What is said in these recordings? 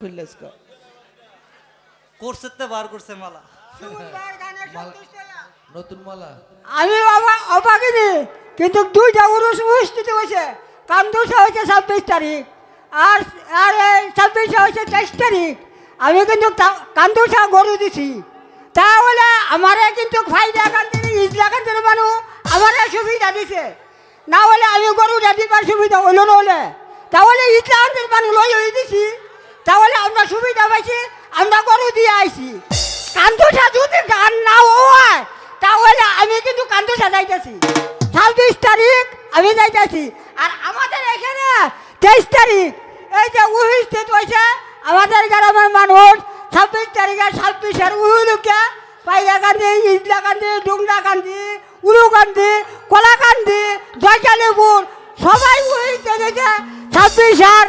খুললেস ক করছে বার করছে মালা। নতুন মালা। আমি অবা- অবাকিনি কিন্তু দুইটা উরুষ অনুষ্ঠিত হয়েছে। কান্দুসা হয়েছে ছাব্বিশ তারিখ আর আর এই ছাব্বিশে হয়েছে তেইশ তারিখ। আমি কিন্তু কান্দুসা গরু দিছি। তাহলে আমারে কিন্তু ফাইদা ইজলা মানুষ আমারে সুবিধা দিছে। না হলে আমি গরু দিবার সুবিধা হইল না হলে। তাহলে ইজলা কান্দির মানুষ লই হয়ে দিছি। তাহলে আমরা সুবিধা পাইছি, আমরা গরু দিয়ে আইছি। কান্দুসা যদি গান না হয়, তাহলে আমি কিন্তু কান্দুসা যাইতেছি। ছাব্বিশ তারিখ আমি যাইতেছি। আর আমাদের এখানে তেইশ তারিখ, এই যে উপস্থিত হয়েছে আমাদের গ্রামের মানুষ, ছাব্বিশ তারিখে ছাব্বিশের উহুলুকে, পাইয়া কান্দি ইজলা কান্দি ডুংরা কান্দি কলা কান্দি জয়কালীপুর সবাই উপস্থিত হয়েছে ছাব্বিশের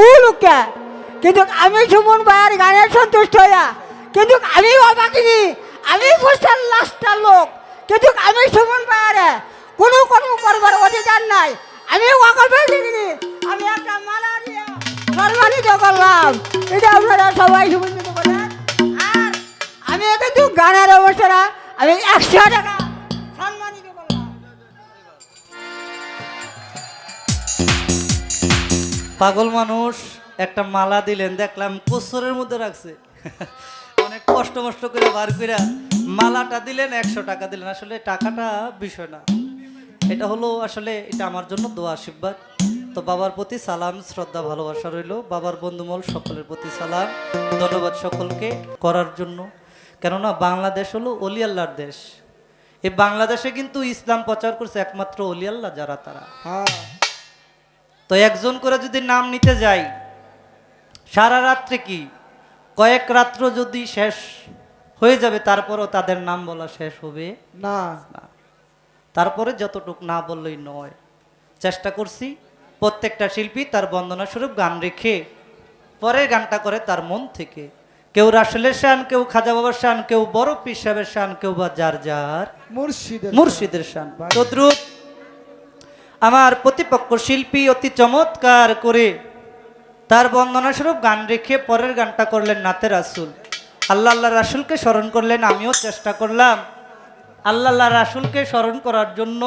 উহুলুকে। কিন্তু আমি সুমন ভাইয়ের গানের সন্তুষ্ট হইয়া, কিন্তু আমি অবাকিনি, আমি বুঝতাম লাস্টার লোক, কিন্তু আমি সুমন ভাইয়ারে কোনো কোনো করবার অধিকার নাই। আমি ওয়াকফে দেখিনি আমি একটা মালা দিয়ে সম্মানিত করলাম। এটা আপনারা সবাই করেন আর আমি কিন্তু গানের অবসরা আমি একশো টাকা পাগল মানুষ একটা মালা দিলেন দেখলাম কোসরের মধ্যে রাখছে। অনেক কষ্ট মষ্ট করে বার করে মালাটা দিলেন একশো টাকা দিলেন। আসলে টাকাটা বিষয় না। এটা হলো আসলে এটা আমার জন্য দোয়া আশীর্বাদ। তো বাবার প্রতি সালাম শ্রদ্ধা ভালোবাসা রইল। বাবার বন্ধুমল সকলের প্রতি সালাম। ধন্যবাদ সকলকে করার জন্য। কেননা বাংলাদেশ হলো অলি আল্লাহর দেশ। এই বাংলাদেশে কিন্তু ইসলাম প্রচার করছে একমাত্র অলি আল্লাহ যারা তারা। হ্যাঁ। তো একজন করে যদি নাম নিতে যাই সারা রাত্রে কি? কয়েক রাত্র যদি শেষ হয়ে যাবে তারপরও তাদের নাম বলা শেষ হবে? না। তারপরে যতটুক না বললেই নয়। চেষ্টা করছি প্রত্যেকটা শিল্পী তার বন্দনা স্বরূপ গান রেখে পরে গানটা করে তার মন থেকে। কেউ রাসেলের শান কেউ খাজা বাবার শান কেউ বড় পীর সাহেবের শান কেউ বা যার যার মুর্শিদের মুর্শিদের শান। তদ্রুপ আমার প্রতিপক্ষ শিল্পী অতি চমৎকার করে তার বন্দনা স্বরূপ গান রেখে পরের গানটা করলেন নাতে রাসুল। আল্লাহ আল্লাহ রাসুলকে স্মরণ করলেন, আমিও চেষ্টা করলাম। আল্লাহ আল্লাহ রাসুলকে স্মরণ করার জন্য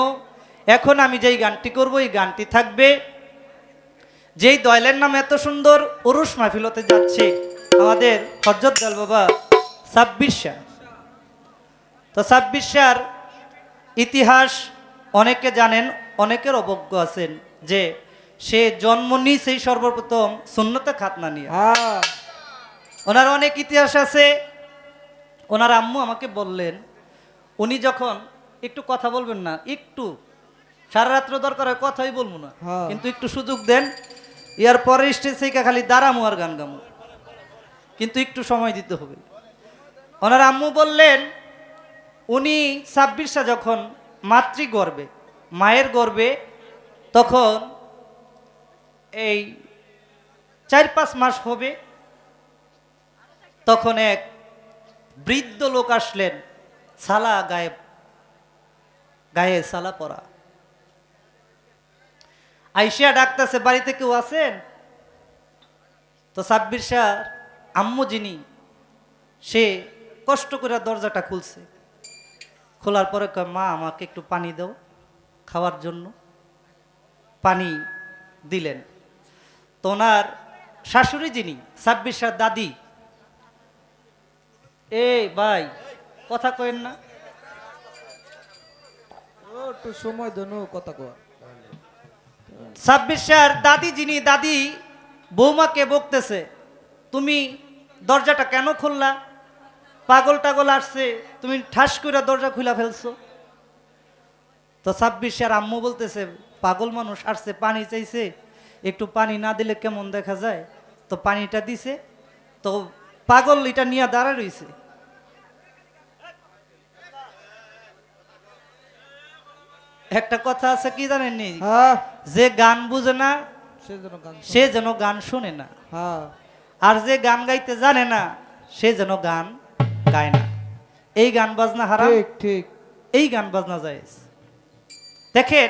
এখন আমি যেই গানটি করব, এই গানটি থাকবে। যেই দয়লের নাম এত সুন্দর উরুস মাহফিলতে যাচ্ছে আমাদের হজরত দল বাবা ছাব্বিশ শাহ তো ছাব্বিশ শাহর ইতিহাস অনেকে জানেন, অনেকের অবজ্ঞ আছেন যে সে জন্ম নিয়েছেই সর্বপ্রথম শূন্যতে খাতনা নিয়ে। হ্যাঁ। ওনার অনেক ইতিহাস আছে। ওনার আম্মু আমাকে বললেন উনি যখন একটু কথা বলবেন না একটু সারা রাত্র দরকার হয় কথাই বলব না হ্যাঁ। কিন্তু একটু সুযোগ দেন ইয়ার পরে স্টেজ থেকে খালি দাঁড়ামো আর গান গামো কিন্তু একটু সময় দিতে হবে। ওনার আম্মু বললেন উনি ছাব্বিশটা যখন মাতৃ গর্বে মায়ের গর্বে তখন এই চার পাঁচ মাস হবে, তখন এক বৃদ্ধ লোক আসলেন, সালা গায়ে গায়ে সালা পরা। আইসিয়া ডাকতেছে, বাড়িতে কেউ আছেন? তো সাব্বির শাহ আম্মু যিনি, সে কষ্ট করে দরজাটা খুলছে। খোলার পরে কয়, মা, আমাকে একটু পানি দাও খাওয়ার জন্য। পানি দিলেন। তো ওনার শাশুড়ি যিনি সাব্বির শাহ দাদি। এ ভাই কথা কয়েন না। একটু সময় দেন কথা কর ছাব্বিশ শাহর দাদি যিনি দাদি বৌমাকে বকতেছে তুমি দরজাটা কেন খুললা? পাগল টাগল আসছে তুমি ঠাস করে দরজা খুলা ফেলছো। তো ছাব্বিশ শাহর আম্মু বলতেছে পাগল মানুষ আসছে পানি চাইছে। একটু পানি না দিলে কেমন দেখা যায়? তো পানিটা দিছে তো পাগল এটা নিয়ে দাঁড়া রইছে। একটা কথা আছে কি জানেন নি? হ্যাঁ। যে গান বুঝে না। সে যেন গান শুনে। না। হ্যাঁ। আর যে গান গাইতে জানে না সে যেন গান গায় না। এই গান বাজনা হারাম? ঠিক ঠিক। এই গান বাজনা যায় দেখেন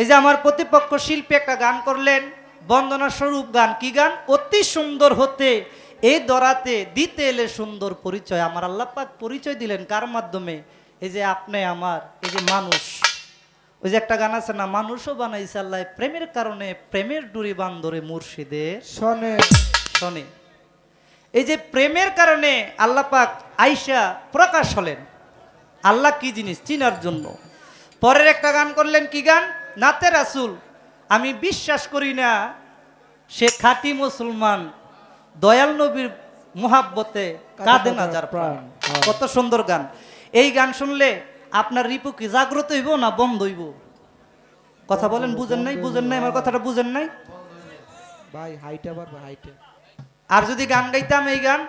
এই যে আমার প্রতিপক্ষ শিল্পী একটা গান করলেন বন্দনা স্বরূপ গান কি গান? অতি সুন্দর হতে এই দরাতে দিতে এলে সুন্দর পরিচয়। আমার আল্লাহ পাক পরিচয় দিলেন কার মাধ্যমে? এই যে আপনি আমার এই যে মানুষ। ওই যে একটা গান আছে না মানুষও বানাইছে আল্লাহ প্রেমের কারণে প্রেমের ডুরি বান্দরে মুর্শিদের শোনে। শোনে। এই যে প্রেমের কারণে আল্লাহ পাক আইসা প্রকাশ হলেন। আল্লাহ কি জিনিস? চিনার জন্য। পরের একটা গান করলেন কি গান? নাতে রাসুল আমি বিশ্বাস করি না সে খাঁটি মুসলমান দয়াল নবীর মোহাব্বতে কাঁদে না যার প্রাণ। কত সুন্দর গান। এই গান শুনলে আপনার রিপু কি জাগ্রত হইব না বন্ধ হইব? কথা বলেন বুঝেন নাই বুঝেন নাই আমার কথাটা বুঝেন নাই? ভাই হাইটে পারবে হাইটে। আর যদি গান গাইতাম এই গান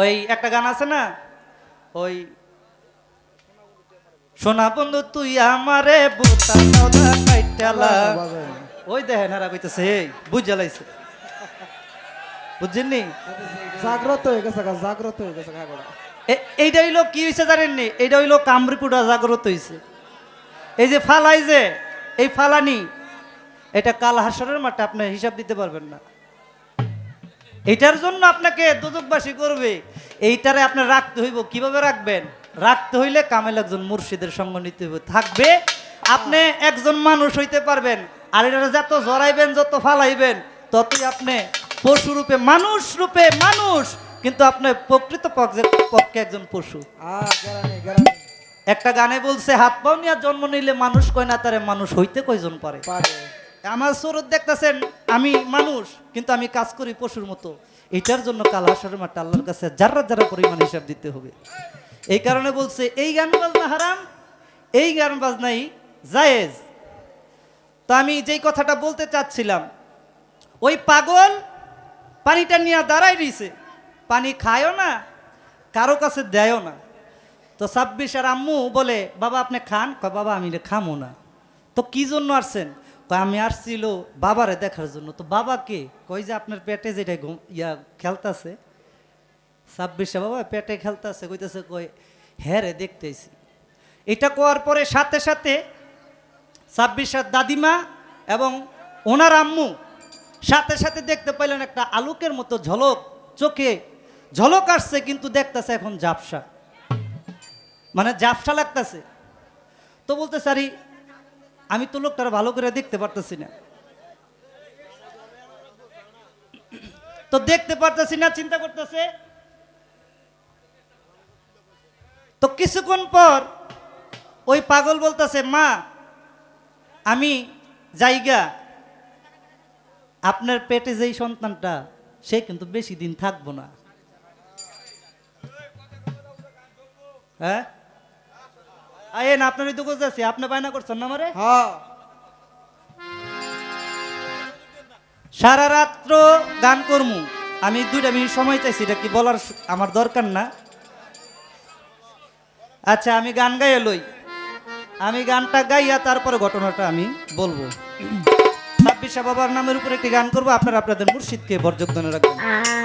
ওই একটা গান আছে না? ওই সোনা বন্ধু তুই আমারে বুতা সদা কাইটালা ওই দেখেন হারা কইতেছে এই বুঝ জ্বালাইছে বুঝছেননি? জাগ্রত হয়ে গেছে জাগ্রত হয়ে গেছে এইটা হইল কি হয়েছে জানেননি? এইটা হইল কামরিপুরা জাগ্রত হয়েছে এই যে ফালাই যে এই ফালানি এটা কাল হাসরের মাঠে আপনি হিসাব দিতে পারবেন না। এটার জন্য আপনাকে দুদকবাসী করবে। এইটারে আপনি রাখতে হইব। কীভাবে রাখবেন? রাখতে হইলে কামেল একজন মুর্শিদের সঙ্গ নিতে থাকবে আপনি একজন মানুষ হইতে পারবেন আর এটা যত জড়াইবেন যত ফালাইবেন ততই আপনি পশু রূপে মানুষ রূপে মানুষ কিন্তু আপনি প্রকৃত পক্ষে একজন পশু। একটা গানে বলছে হাত পাও নিয়ে জন্ম নিলে মানুষ কয় না তারে মানুষ হইতে কয়জন পারে? আমার স্বরূপ দেখতেছেন আমি মানুষ কিন্তু আমি কাজ করি পশুর মতো। এটার জন্য কাল হাসরের মাঠে আল্লাহর কাছে যারা যারা পরিমাণ হিসাব দিতে হবে। এই কারণে বলছে, এই গান বাজনা হারাম, এই গান বাজনাই জায়েজ। তো আমি যেই কথাটা বলতে চাচ্ছিলাম, ওই পাগল পানিটা নিয়ে দাঁড়াই রইছে। পানি খায়ও না, কারও কাছে দেয়ও না। তো ছাব্বিশ আর আম্মু বলে, বাবা, আপনি খান? কয়, বাবা, আমি খামো না। তো কি জন্য আসছেন? কয়, আমি আসছিল বাবারে দেখার জন্য। তো বাবা কে? কই যে, আপনার পেটে যেটা ইয়া খেলতাছে ছাব্বিশে, বাবা, পেটে খেলতাছে কইতেছে, কই হ্যাঁ রে, দেখতেছি। এটা কোয়ার পরে সাথে সাথে ছাব্বিশের দাদিমা এবং ওনার আম্মু সাথে সাথে দেখতে পাইলেন একটা আলোকের মতো ঝলক চোখে। ঝলক আসছে, কিন্তু দেখতেছে এখন ঝাপসা। মানে ঝাপসা লাগতেছে। তো বলতে সারি আমি তো লোকটার ভালো করে দেখতে পারতেছি না। তো দেখতে পারতেছি না, চিন্তা করতেছে কিছুক্ষণ পর ওই পাগল বলতেছে মা আমি জায়গা। আপনার পেটে যেই সন্তানটা সে কিন্তু বেশি দিন থাকব না। হ্যাঁ? আয়েন আপনারই তো বুঝতেছি আপনি বায়না করছেন না আমারে? হ্যাঁ। সারা রাত্র গান করমু। আমি দুইটা মিনিট সময় চাইছি এটা কি বলার আমার দরকার না? আচ্ছা আমি গান গাইয়ে লই। আমি গানটা গাইয়া তারপরে ঘটনাটা আমি বলব। ছাব্বিশা বাবার নামের উপর একটি গান করব। আপনারা আপনাদের মুর্শিদকে বরযোগদানে রাখবেন।